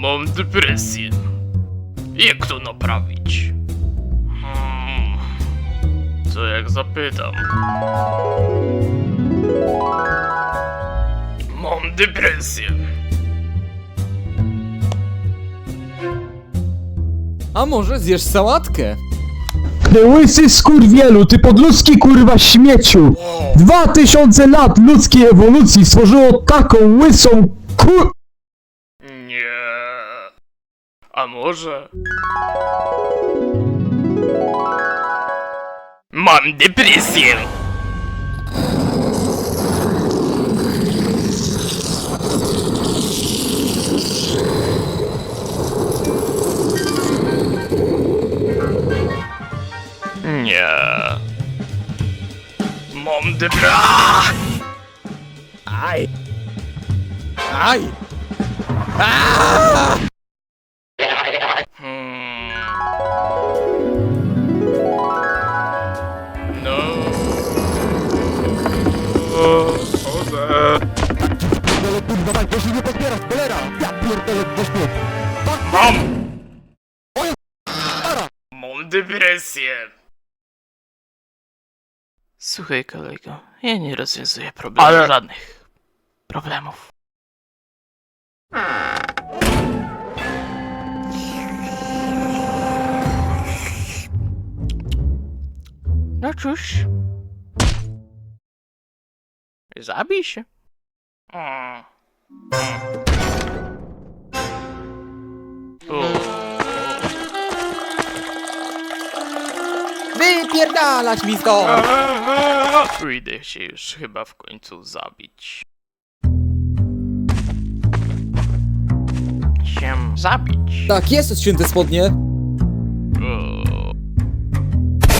Mam depresję. Jak to naprawić? Hmm. Co jak zapytam? Mam depresję. A może zjesz sałatkę? Ty łysy skurwielu, ty podludzki kurwa śmieciu! Dwa tysiące lat ludzkiej ewolucji stworzyło taką łysą kur... Nie. A może? Mam depresję. Nie. Mam depresję. Aj! Aj! Hmm. Chodzę. Dawaj, to się nie podbiera, cholera! Ja pierdolę, weźmy! Mam! Mam depresję. Słuchaj kolego, ja nie rozwiązuję problemów Ale- żadnych problemów. No cóż. Zabij się. Mm. O. Wypierdalać mi stąd! Pójdę się już chyba w końcu zabić. Się zabić. Tak jest, święte spodnie.